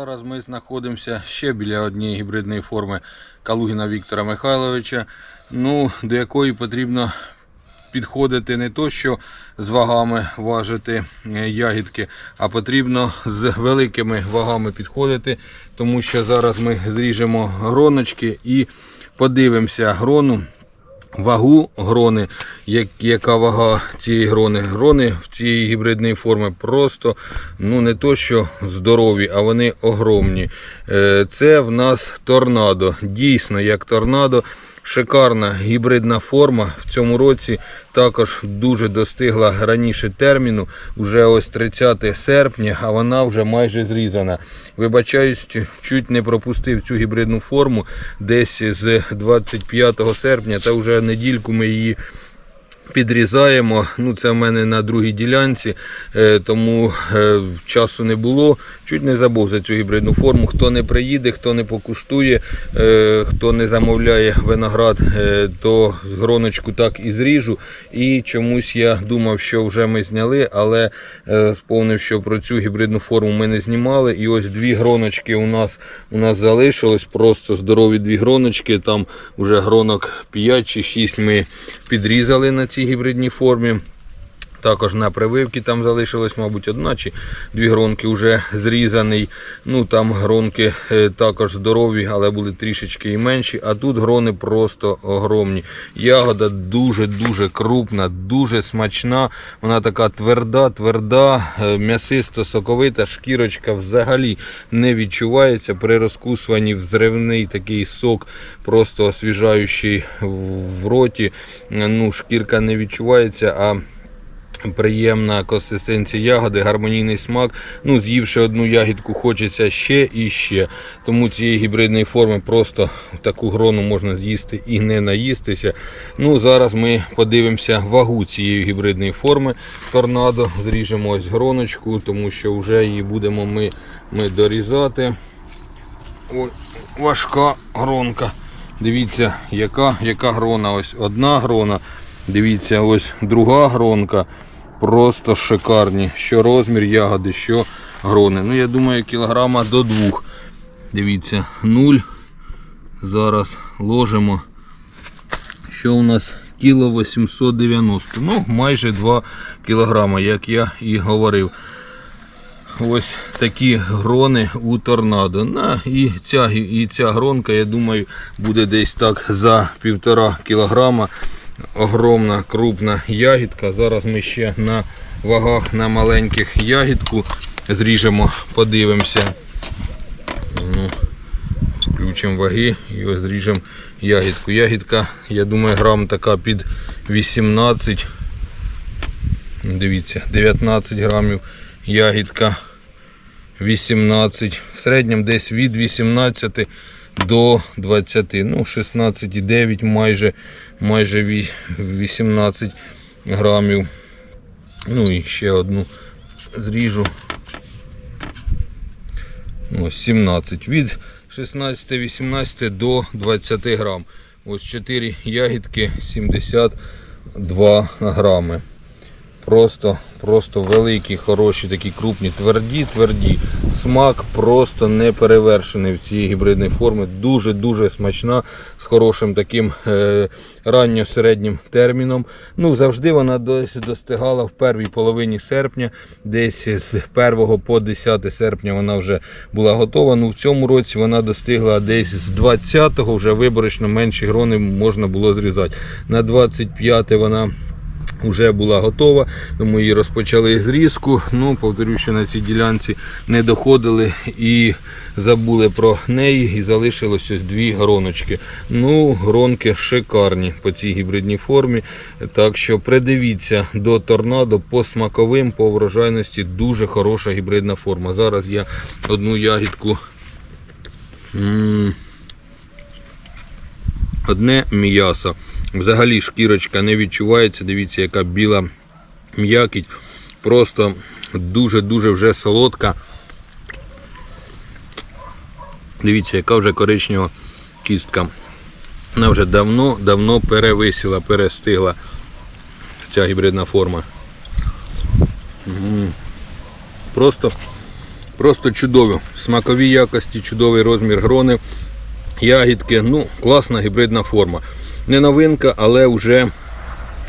зараз ми знаходимося ще біля однієї гібридної форми Калугіна Віктора Михайловича, ну, до якої потрібно підходити не то, що з вагами важити е, ягідки, а потрібно з великими вагами підходити, тому що зараз ми зріжемо гроночки і подивимося грону. Вагу грони, як, яка вага цієї грони. Грони в цієї гібридної форми просто ну не то, що здорові, а вони огромні. Е, Це в нас торнадо. Дійсно, як торнадо. Шикарна гібридна форма. В цьому році також дуже достигла раніше терміну, вже ось 30 серпня, а вона вже майже зрізана. Вибачаюсь, чуть не пропустив цю гібридну форму. Десь з 25 серпня, та вже недільку ми її підрізаємо. Ну, це в мене на другій ділянці, е, тому е, часу не було. Чуть не забув за цю гібридну форму. Хто не приїде, хто не покуштує, е, хто не замовляє виноград, то гроночку так і зріжу. І чомусь я думав, що вже ми зняли, але сповнив, що про цю гібридну форму ми не знімали. І ось дві гроночки у нас у нас залишилось. Просто здорові дві гроночки. Там вже гронок 5 чи 6 ми підрізали на гібридній формі. Також на прививки там залишилось, мабуть, одна чи дві гронки вже зрізаний. Ну там гронки е, також здорові, але були трішечки і менші. А тут грони просто огромні. Ягода дуже-дуже крупна, дуже смачна. Вона така тверда, тверда, е, м'ясисто соковита, шкірочка взагалі не відчувається. При розкусуванні взривний такий сок, просто освіжаючий в роті. Ну, Шкірка не відчувається. а Приємна консистенція ягоди, гармонійний смак. Ну, з'ївши одну ягідку, хочеться ще і ще. Тому цієї гібридної форми просто таку грону можна з'їсти і не наїстися. Ну, Зараз ми подивимося вагу цієї гібридної форми торнадо. Зріжемо ось гроночку, тому що вже її будемо ми, ми дорізати. Ой, важка гронка. Дивіться, яка, яка грона. Ось одна грона. Дивіться, ось друга гронка. Просто шикарні. Що розмір ягоди, що грони. Ну, я думаю, кілограма до двох. Дивіться, нуль. Зараз ложимо. Що у нас? Кіло 890. Ну, майже 2 кілограма, як я і говорив. Ось такі грони у торнадо. На, і, ця, і ця гронка, я думаю, буде десь так за півтора кілограма огромна крупна ягідка. Зараз ми ще на вагах на маленьких ягідку зріжемо, подивимося. Ну, Включимо ваги і ось зріжемо ягідку. Ягідка, я думаю, грам така під 18. Дивіться, 19 грамів ягідка. 18. В середньому десь від 18 до 20. Ну, 16,9 майже майже ві- 18 грамів. Ну і ще одну зріжу. Ну, ось 17. Від 16-18 до 20 грам. Ось 4 ягідки 72 грами. Просто, просто великі, хороші, такі крупні, тверді, тверді. Смак просто не перевершений в цій гібридній формі. Дуже-дуже смачна, з хорошим таким е, ранньо-середнім терміном. Ну, завжди вона десь достигала в першій половині серпня. Десь з 1 по 10 серпня вона вже була готова. Ну, в цьому році вона достигла десь з 20-го, вже виборочно менші грони можна було зрізати. На 25 вона вже була готова, тому її розпочали зрізку. Ну, повторю, що на цій ділянці не доходили і забули про неї, і залишилось ось дві гроночки. Ну, гронки шикарні по цій гібридній формі. Так що придивіться до торнадо по смаковим, по врожайності дуже хороша гібридна форма. Зараз я одну ягідку. Одне м'ясо. Взагалі шкірочка не відчувається. Дивіться, яка біла м'якіть. Просто дуже-дуже вже солодка. Дивіться, яка вже коричнева кістка. Вона вже давно-давно перевисила, перестигла ця гібридна форма. Просто Просто чудові. Смакові якості, чудовий розмір грони, ягідки. Ну, класна гібридна форма. Не новинка, але вже,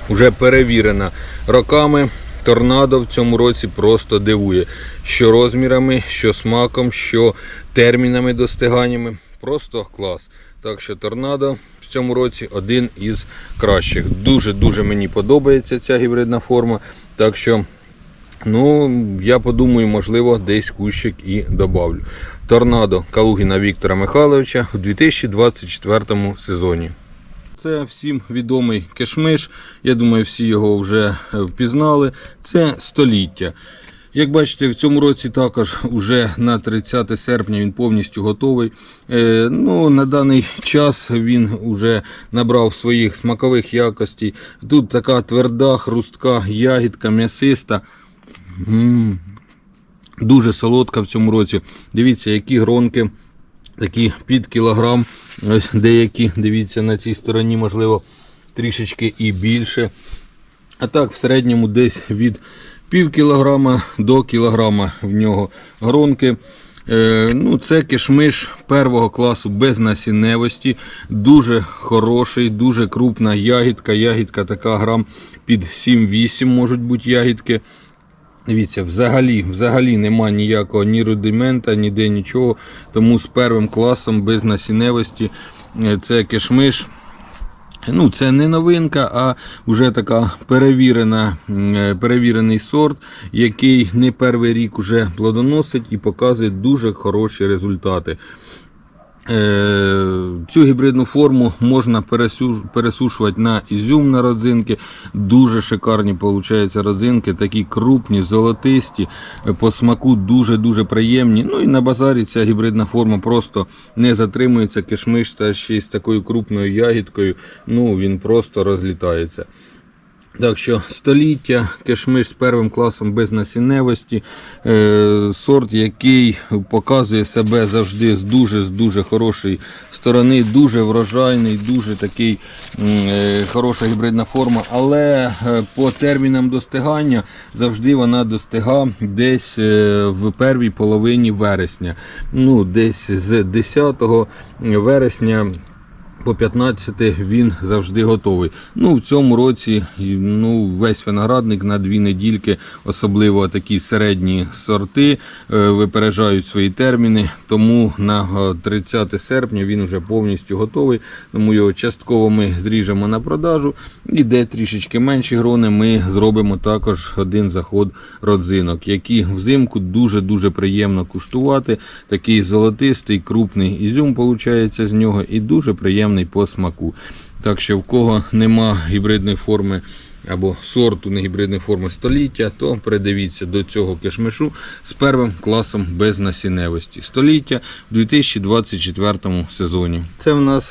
вже перевірена роками. Торнадо в цьому році просто дивує. Що розмірами, що смаком, що термінами достиганнями. Просто клас. Так що торнадо в цьому році один із кращих. Дуже-дуже мені подобається ця гібридна форма. Так що, ну, я подумаю, можливо, десь кущик і добавлю. Торнадо Калугіна Віктора Михайловича в 2024 сезоні. Це всім відомий кешмиш. Я думаю, всі його вже е, впізнали. Це століття. Як бачите, в цьому році також уже на 30 серпня він повністю готовий. Е, ну, на даний час він вже набрав своїх смакових якостей. Тут така тверда, хрустка, ягідка, м'ясиста. Дуже солодка в цьому році. Дивіться, які гронки такі під кілограм. Ось деякі, дивіться, на цій стороні, можливо, трішечки і більше. А так, в середньому десь від пів кілограма до кілограма в нього гронки. Е, ну, це кишмиш першого класу без насінневості. Дуже хороший, дуже крупна ягідка. Ягідка така грам під 7-8 можуть бути ягідки. Дивіться, взагалі, взагалі нема ніякого ні рудимента, ніде нічого. Тому з первим класом без насінневості е, це кишмиш. Ну, це не новинка, а вже така перевірена, е, перевірений сорт, який не перший рік уже плодоносить і показує дуже хороші результати. Е, Цю гібридну форму можна пересушувати на ізюм на родзинки. Дуже шикарні виходять родзинки, такі крупні, золотисті, е, по смаку дуже-дуже приємні. Ну і на базарі ця гібридна форма просто не затримується. Кишмиш та ще з такою крупною ягідкою. Ну він просто розлітається. Так що століття, кишмиш з первим класом без насінневості, е, сорт, який показує себе завжди з дуже з дуже хорошої сторони, дуже врожайний, дуже такий е, хороша гібридна форма. Але е, по термінам достигання завжди вона достига десь е, в первій половині вересня. Ну, десь з 10 вересня по 15 він завжди готовий. Ну, в цьому році ну, весь виноградник на дві недільки, особливо такі середні сорти, е, випереджають свої терміни. Тому на е, 30 серпня він вже повністю готовий. Тому його частково ми зріжемо на продажу. І де трішечки менші грони, ми зробимо також один заход родзинок, які взимку дуже-дуже приємно куштувати. Такий золотистий, крупний ізюм виходить з нього і дуже приємний по смаку. Так що в кого нема гібридної форми або сорту не гібридної форми століття, то придивіться до цього кишмишу з первим класом без насінневості. Століття в 2024 сезоні. Це в нас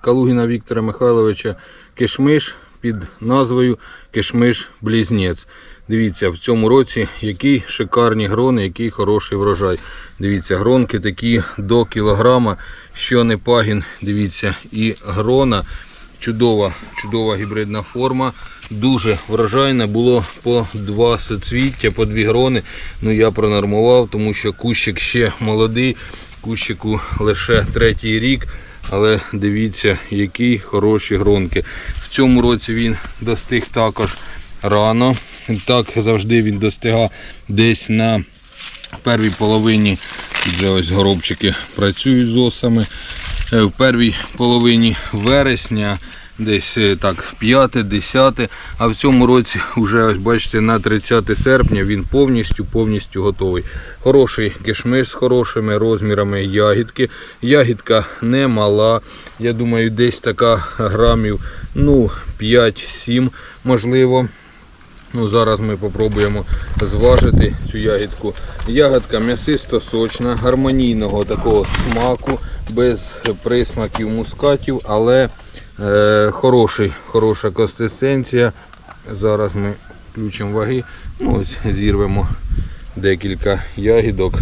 Калугіна Віктора Михайловича кишмиш під назвою Кишмиш Близнець. Дивіться, в цьому році які шикарні грони, який хороший врожай. Дивіться, гронки такі до кілограма, що не пагін. Дивіться, і грона. Чудова, чудова гібридна форма. Дуже врожайна. Було по два соцвіття, по дві грони. Ну я пронормував, тому що кущик ще молодий. Кущику лише третій рік. Але дивіться, які хороші гронки. В цьому році він достиг також рано. Так завжди він достигав десь на первій половині, вже ось горобчики працюють з осами. Е, В первій половині вересня, десь е, так 5-10, а в цьому році вже ось бачите на 30 серпня він повністю повністю готовий. Хороший кишмиш з хорошими розмірами ягідки. Ягідка не мала. Я думаю, десь така грамів ну 5-7 можливо. Ну, зараз ми спробуємо зважити цю ягідку. Ягодка м'ясисто сочна, гармонійного такого смаку, без присмаків мускатів, але е, хороший, хороша консистенція. Зараз ми включимо ваги. Ну, ось зірвемо декілька ягідок.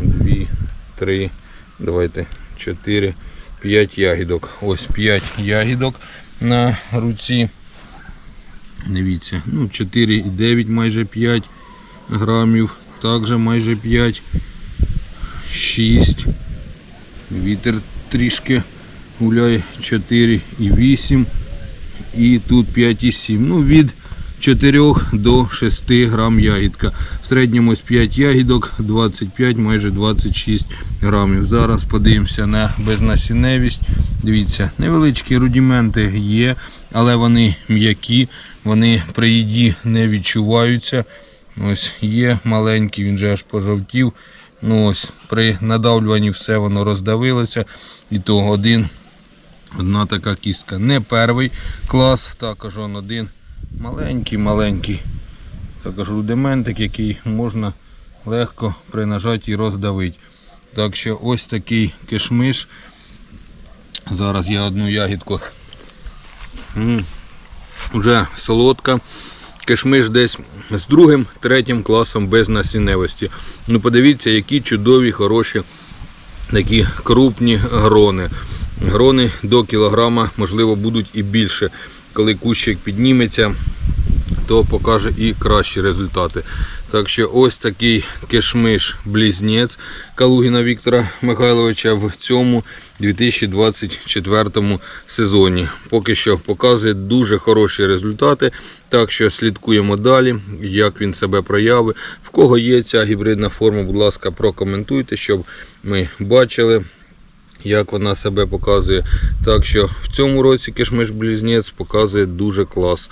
Дві, три, давайте, чотири, п'ять ягідок. Ось п'ять ягідок на руці. Дивіться, ну 4,9 майже 5 грамів. також майже 5, 6. Вітер трішки гуляє 4 і тут 5,7. Ну, від 4 до 6 грам ягідка. В середньому ось 5 ягідок, 25, майже 26 грамів. Зараз подивимося на безнасінневість. Дивіться, невеличкі рудіменти є, але вони м'які, вони при їді не відчуваються. Ось є маленький, він же аж пожовтів. Ну ось При надавлюванні все воно роздавилося. І то один Одна така кістка. Не перший клас, також он один маленький, маленький. Також рудиментик, який можна легко при нажатті роздавити. Так що ось такий кишмиш. Зараз я одну ягідку. М, Уже солодка. Кишмиш десь з другим, третім класом без насінневості. Ну подивіться, які чудові, хороші такі крупні грони. Грони до кілограма, можливо, будуть і більше. Коли кущик підніметься, то покаже і кращі результати. Так що ось такий кишмиш-близнець Калугіна Віктора Михайловича в цьому 2024 сезоні. Поки що показує дуже хороші результати. Так що слідкуємо далі, як він себе проявить. В кого є ця гібридна форма, будь ласка, прокоментуйте, щоб ми бачили як вона себе показує. Так що в цьому році кишмиш близнець показує дуже клас.